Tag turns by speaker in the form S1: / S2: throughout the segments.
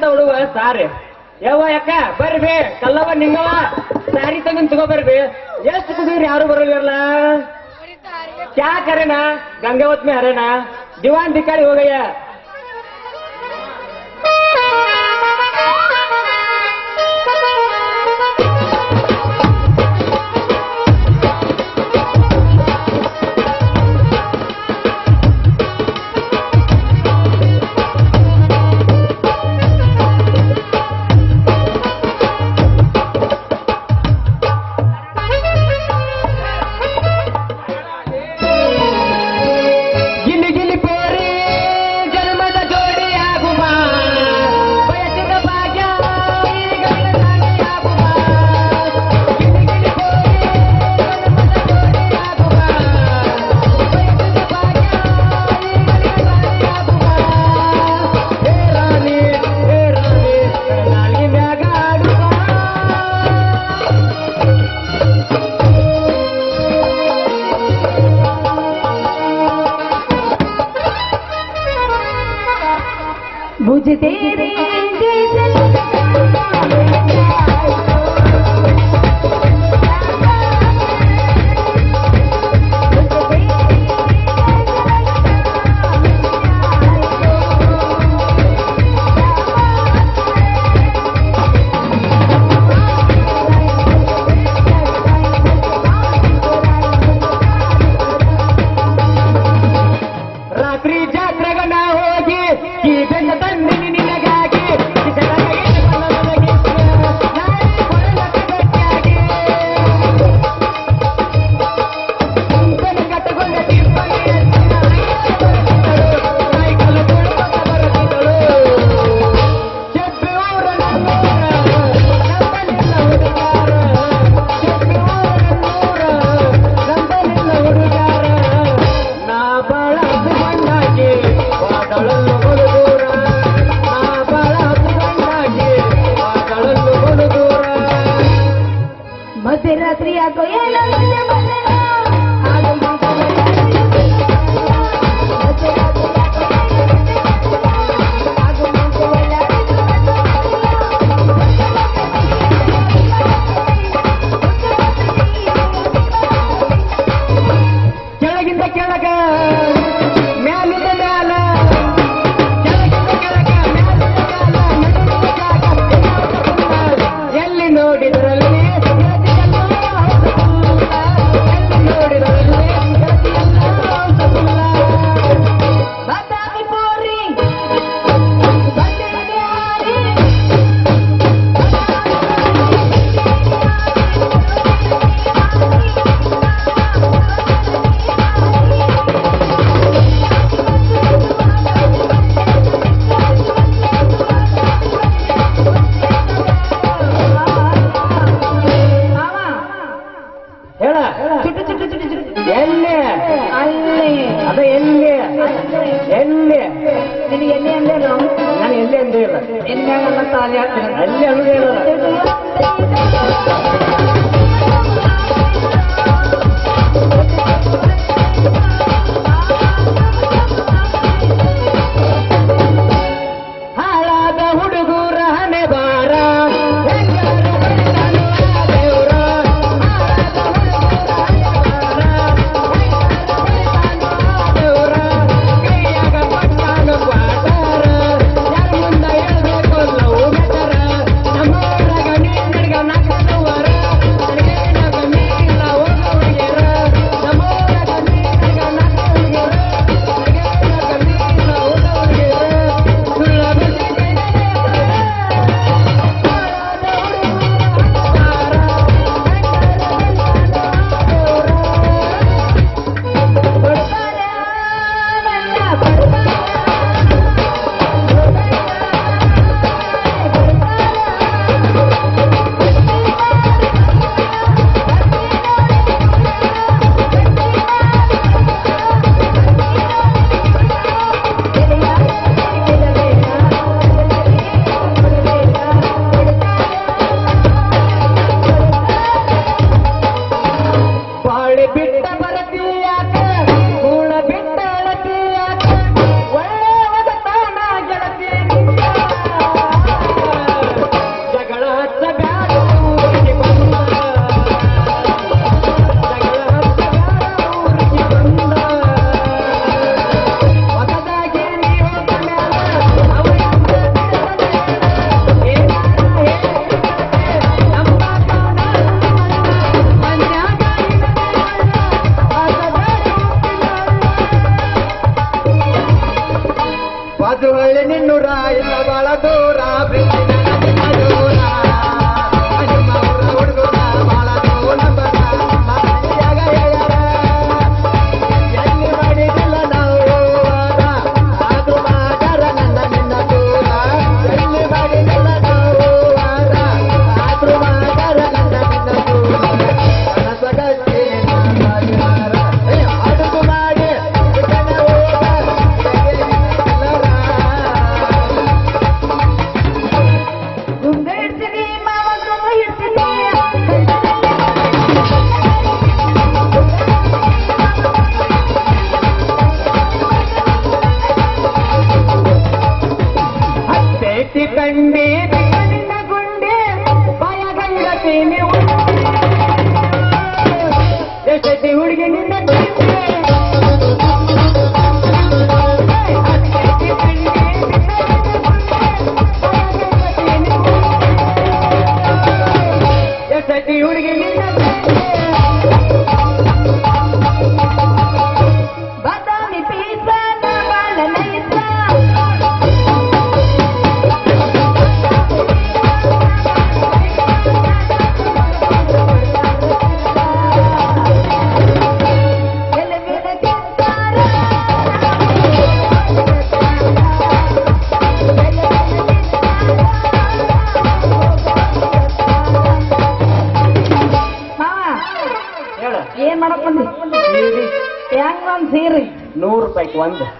S1: ಅಂತ ಹುಡುಗ ಸಾರಿ. ಯವ್ವ ಯಾಕ? ಬರ್ಬಿ ಕಲ್ಲವ ನಿಂಗವ ಸಾರಿ ತಂದ್ ತಗೋ ಬರ್ಬಿ ಎಷ್ಟು ಕುದೀರಿ ಯಾರು ಬರೋದಿರಲ್ಲ ಕ್ಯಾ ಕರೆನಾ ಗಂಗಾವತ್ಮಿ ಹರೇನಾ ದಿವಾನ್ ದಿಕಾರಿ ಹೋಗಯ್ಯ.
S2: बुझ तेरे ಬಗೆಲಲ್ಲಿ എല്ലാം ഞാൻ
S1: എല്ലാം
S2: എന്റെ എല്ലാം കണ്ടെത്താൻ
S1: എല്ലാം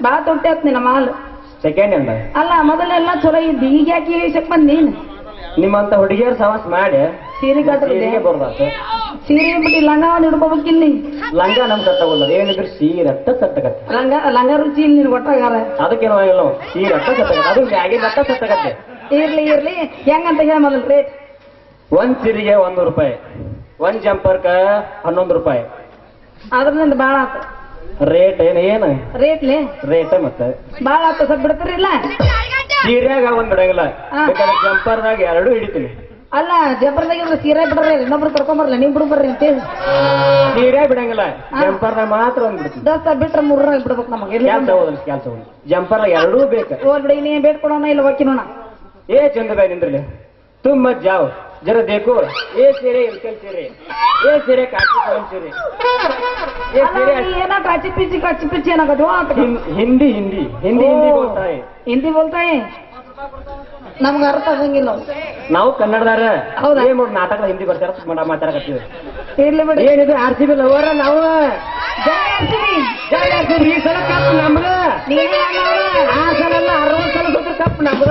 S1: ರೂಪಾಯಿ
S2: ತೊಟ್ಟೆ ತುಟ್ಟೈತ್ ನಿನ್ನ ಮಾಲ್
S1: ಸೆಕೆಂಡ್ ಹ್ಯಾಂಡ್
S2: ಅಲ್ಲ ಮೊದಲೆಲ್ಲ ಚಲೋ ಇದ್ದಿ ಈಗ ಯಾಕೆ ಇಳಿಸಕ್ ಬಂದ್ ನೀನ್?
S1: ನಿಮ್ಮಂತ ಹುಡುಗಿಯರ್ ಸವಾಸ್ ಮಾಡಿ
S2: ಸೀರೆ
S1: ಕಟ್ಟಿಗೆ ಬರ್ದಾತು.
S2: ಸೀರೆ ಬಿಟ್ಟು ಲಂಗ ಒಂದ್ ಹಿಡ್ಕೋಬೇಕಿಲ್ಲ
S1: ಲಂಗ ನಮ್ ಕಟ್ಟಗೋಲ್ಲ ಏನಿದ್ರು ಸೀರೆ ಅಟ್ಟ ಸತ್ತಕತ್ತ
S2: ಲಂಗ ಲಂಗ ರುಚಿ ಇಲ್ಲಿ ನೀನು ಒಟ್ಟಾಗಾರ
S1: ಅದಕ್ಕೇನು ಆಗಿಲ್ಲ. ಸೀರೆ ಅಟ್ಟ ಕತ್ತ ಅದು ಬ್ಯಾಗಿ ಅಟ್ಟ ಸತ್ತಗತ್ತೆ.
S2: ಇರ್ಲಿ ಇರ್ಲಿ. ಹೆಂಗಂತ ಹೇಳ ಮೊದಲು ರೇಟ್
S1: ಒಂದ್ ಸೀರೆಗೆ ಒಂದು ರೂಪಾಯಿ. ಒಂದ್ ಜಂಪರ್ಕ ಹನ್ನೊಂದು ರೂಪಾಯಿ.
S2: ಅದ್ರಿಂದ ಬಾಳ ಆತ.
S1: ರೇಟ್ ಏನ್ ಏನ್?
S2: ರೇಟ್ಲಿ?
S1: ರೇಟ್ ಮತ್ತೆ?
S2: ಬಾಳ ಆತ ಬಿಡ್ತಿರಿಲ್ಲ
S1: ಸೀರೆಯಾಗ ಒಂದ್ ಬಿಡಂಗಿಲ್ಲ. ಬೇಕಾದ್ರೆ ಜಂಪರ್ದಾಗ ಎರಡು ಹಿಡಿತೀನಿ.
S2: ಅಲ್ಲ ಜಂಪರ್ದಾಗ ಸೀರೆ ಬಿಡ್ರಿ ಇನ್ನೊಬ್ರು ಕರ್ಕೊಂಬರ್ಲ ನೀವ್ ಬಿಡು ಬರ್ರಿ ಅಂತ ಹೇಳಿ.
S1: ಸೀರೆ ಬಿಡಂಗಿಲ್ಲ. ಜಂಪರ್ದಾಗ ಮಾತ್ರ ಒಂದ್ ಬಿಡ್ತೀನಿ.
S2: ದೋಸ್ತ ಬಿಟ್ರೆ ಮೂರ್ನಾಗ ಬಿಡ್ಬೇಕು ನಮಗೆ.
S1: ಕೆಲಸ ಹೋದಲ್ಲ ಜಂಪರ್ದಾಗ ಎರಡೂ ಬೇಕು.
S2: ಹೋಗ್ಬಿಡಿ ಬಿಡಿ ನೀ ಬೇಡ್ಕೊಡೋಣ ಇಲ್ಲ ಹೋಗಿನೋಣ
S1: ಏ ಚಂದ ನಿಂದ್ರಲಿ. ತುಂಬಾ ಜಾವ್. ಜರ ದೇಕು ಏ ಸೀರೆ ಇಲ್ಕಲ್ ಸೀರೆ ಏ ಸೀರೆ ಕಾಚಿ ಕಲಂ ಸೀರೆ ಏ ಸೀರೆ
S2: ಏನೋ ಕಾಚಿ ಪಿಚ್ಚಿ ಕಾಚಿ ಪಿಚ್ಚಿ ಏನಾಗದು?
S1: ಹಿಂ- ಹಿಂದಿ ಹಿಂದಿ ಹಿಂದಿ. ಹಿಂದಿ ಬೋಲ್ತಾಯಿ.
S2: ಹಿಂದಿ ಬೋಲ್ತಾಯಿ? ನಮ್ಗೆ ಅರ್ಥ ಆಗಂಗಿಲ್ಲ. ಅವು.
S1: ನಾವು ಕನ್ನಡದಾರ
S2: ಹೌದಾ?
S1: ಏನ್ ನೋಡಿ ನಾಟಕ ಹಿಂದಿ ಬರ್ತಾರ ಮಾಡ ಮಾತಾಡಕತ್ತೀವಿ
S2: ಇರ್ಲಿ ಬಿಡಿ.
S1: ಏನಿದು ಆರ್ ಸಿ ಬಿ ಲವರ ನಾವು
S2: ಜೈ ಆರ್ಸಿಬಿ.
S1: ಜೈ RCB, ಈ ಸಲ ಕಪ್ ನಮ್ದ.
S2: ನೀನೇ ಅನ್ನೋರು.
S1: ಆ ಸಲ ಅಲ್ಲ ಅರವತ್ತು ಸಲ ಸೋತ್ರ ಕಪ್ ನಮ್ದ.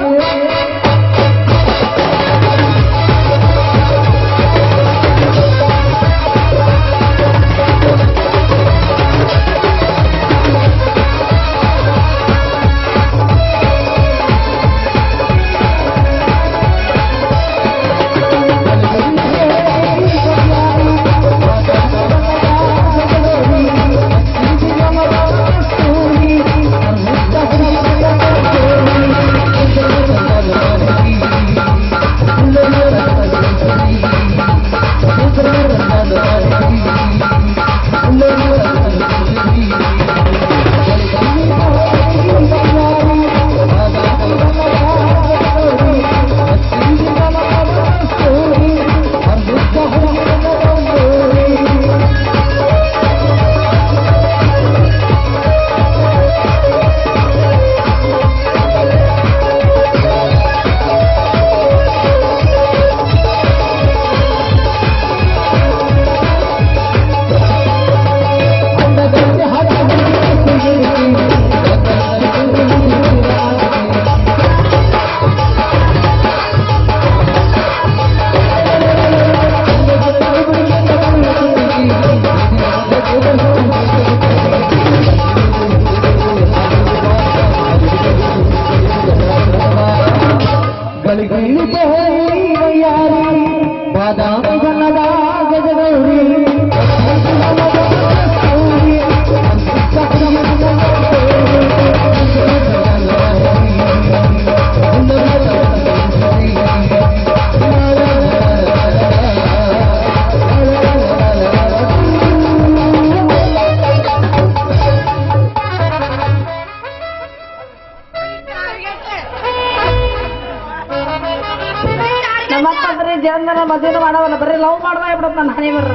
S2: ಜನ ಮಾಡೋದಲ್ಲ ಬರೀ ಲವ್ ಮಾಡ್ದ ಬಿಡತ್ ನನ್ನ ಹಣೆ ಬರ್ರ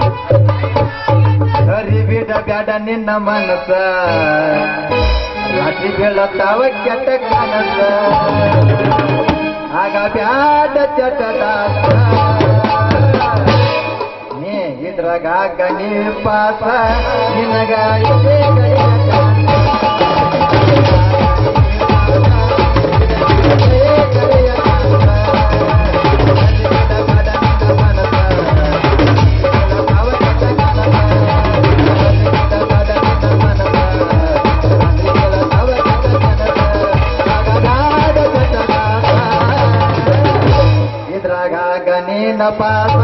S3: ಹರಿ ಬಿಡ ಬ್ಯಾಡ ನಿನ್ನ ಮನಸ ರಾತ್ರಿ ಬೀಳತ್ತಾವ ಕೆಟ್ಟ ಕನಸ. ಆಗ ಬ್ಯಾಡ ಚಟ ನೀ ಇದ್ರಾಗ ಗಣಿ ಪಾಸ. ನಿನಗ ಇದೇ ಗಣೀನ ಪಾಸ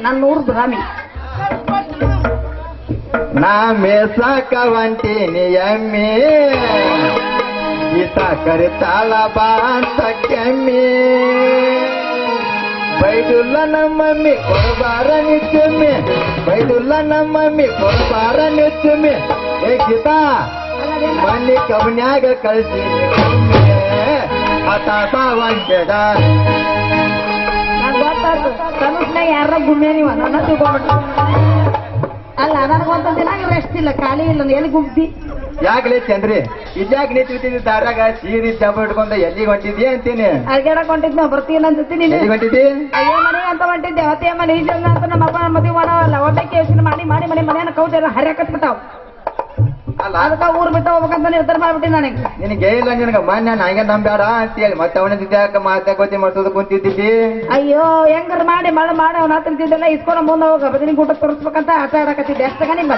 S2: ನನ್ನ ಊರು ಭ್ರಾಮಿ
S3: ನಾ ಮೇಸಾಕ ಹೊಂಟೀನಿ ಎಮ್ಮಿ. ಈತ ಕರಿತಾಳ ಬಾಂತ ಕೆಮ್ಮಿ ಬೈದುಲ್ಲ ನಮ್ಮಮ್ಮಿ ಕೊಡಬಾರ ನಿಚ್ಚಮ್ಮಿ. ಬೈದುಲ್ಲ ನಮ್ಮಮ್ಮಿ ಕೊಡಬಾರ ನಿಚ್ಚಮ್ಮಿ. ಏ ಗೀತಾ ಮಣ್ಣಿ ಕವನ್ಯಾಗ ಕಳಿಸಿ. ಒಂದೆಡ
S2: ನಂಗ್ ಗೊತ್ತಾಯ್ತು ಯಾರ ಗುಮ್ಮೆ ನೀವ ನನ್ನ ತಿಳ್ಕೊಂಡ್ಬಿಟ್ಟು ಅಲ್ಲ ನನಗೊಂತ ದಿನ ರೆಸ್ಟ್ ಇಲ್ಲ ಖಾಲಿ ಇಲ್ಲ ಎಲ್ಲಿ ಗುಬ್ಬಿ
S3: ಯಾಕಲೇ ಚಂದ್ರಿ ಇದ್ಯಾಕೆ ನಿಂತಿರ್ತಿದ್ದಿ ದಾರಾಗ ಸೀರಿ ಜಂಬ ಇಟ್ಕೊಂಡ ಎಲ್ಲಿಗೆ ಹೊಂಟಿದ್ಯಾ ಅಂತೀನಿ.
S2: ಅಡ್ಗಾಡಕ್ ಹೊಂಟಿದ್ ನಾವು ಬರ್ತೀವಿ ಅಂತೀನಿ
S3: ಎಲ್ಲಿಗೆ ಹೊಂಟಿದ್ದಿ?
S2: ಅಯ್ಯೋ ಮನೆ ಅಂತ ಹೊಂಟಿದ್ದೆ ಅವತ್ತೇ ಮನೆ ಅಂತ ನಮ್ಮ ಅಪ್ಪ ಮದುವೆ ಮಾಡವಲ್ಲ ಒಟ್ಟಕ್ಕೆ ಯೋಚನೆ ಮಾಡಿ ಮಾಡಿ ಮನೆ ಮನೆಯನ್ನ ಕೌಟ ಹರಿಯಾಕತ್ಬಿಟ್ಟಾವ್. ಹರಿಯಾಕತ್ ಬಿಟ್ಟಾವ್
S3: ಅಲ್ಲ
S2: ಅದಕ್ಕ ಊರ್ ಬಿಟ್ಟು ಹೋಗ್ಬೇಕಂತ ನಿರ್ಧಾರ ಮಾಡ್ಬಿಟ್ಟಿ ನನಗೆ
S3: ನಿನಗೆ ಇಲ್ಲ ನಿನಗೆ ಮೊನ್ನೆ ನಂಗೆ ನಂಬ್ಯಾಡ ಅಂತೇಳಿ ಮತ್ತೆ ಅವನ ಜೊತೆ ಮಾತಾಕೋತಿ ಮಾಡ್ಸೋದು ಕುಂತಿದ್ದಿ
S2: ಅಯ್ಯೋ ಹೆಂಗಾರ ಮಾಡಿ ಮಳೆ ಮಾಡಿ ಅವ್ನ ಹತ್ತಿದ್ದೆಲ್ಲ ಇಸ್ಕೊಂಡು ಮುಂದೆ ಹೋಗ ಬದಲಿಗೆ ಊಟ ತೋರಿಸ್ಬೇಕಂತ ಆಟ ಆಡಕತ್ತಿದ್ದೆ. ಅಷ್ಟ ನಿಮ್ಮ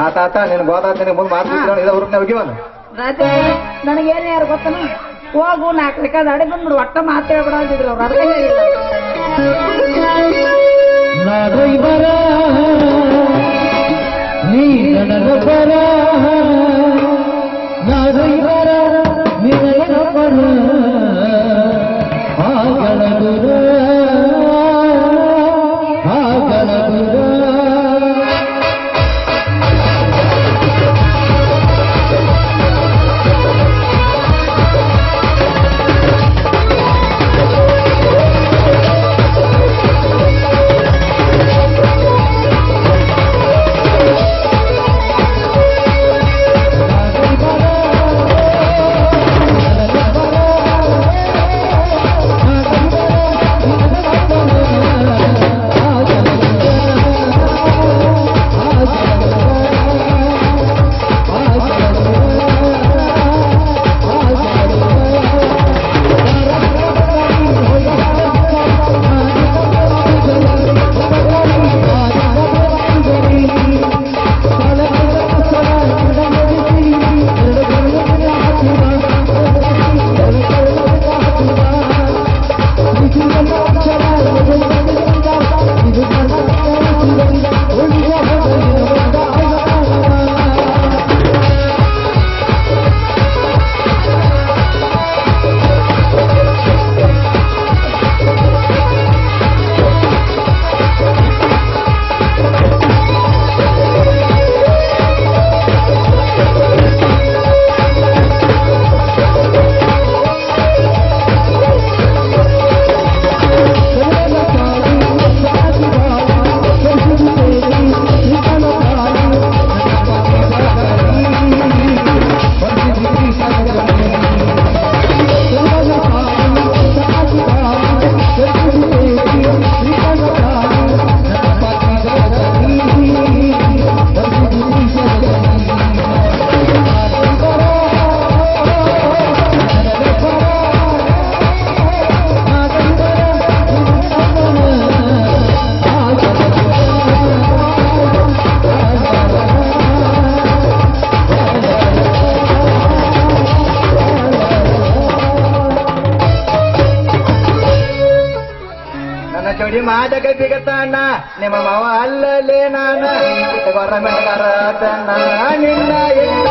S3: ಆತ ಆತ ನಿನಗೆ ಗೊತ್ತಾತ ನಿನಗೆ ಮುಂದೆ ಮಾತು ಇದ ಊರ್ನ ಹೋಗಿವಲ್ಲ
S2: ರಾತ್ರಿ ನನಗೇನು ಯಾರು ಗೊತ್ತನ? ಹೋಗು ನಾಲ್ಕು ಲೆಕ್ಕ ಅಡಿ ಬಂದ್ಬಿಡು ಒಟ್ಟ ಮಾತು ಹೇಳ್ಬಿಡ ಅಂತಿದ್ರು ಅವ್ರು ಅದಕ್ಕೆ ಹೇಳಿಲ್ಲ
S3: ನಾದೈವರ ನೀ ನಾಟಕ ಬಿಗತಣ್ಣ ನಿಮ್ಮ ಮಾವ ಅಲ್ಲಲೇ ನಾನ. ಗೌರ್ಮೆಂಟ್ಗಾರ ತನ್ನ ನಿನ್ನ ಇಲ್ಲ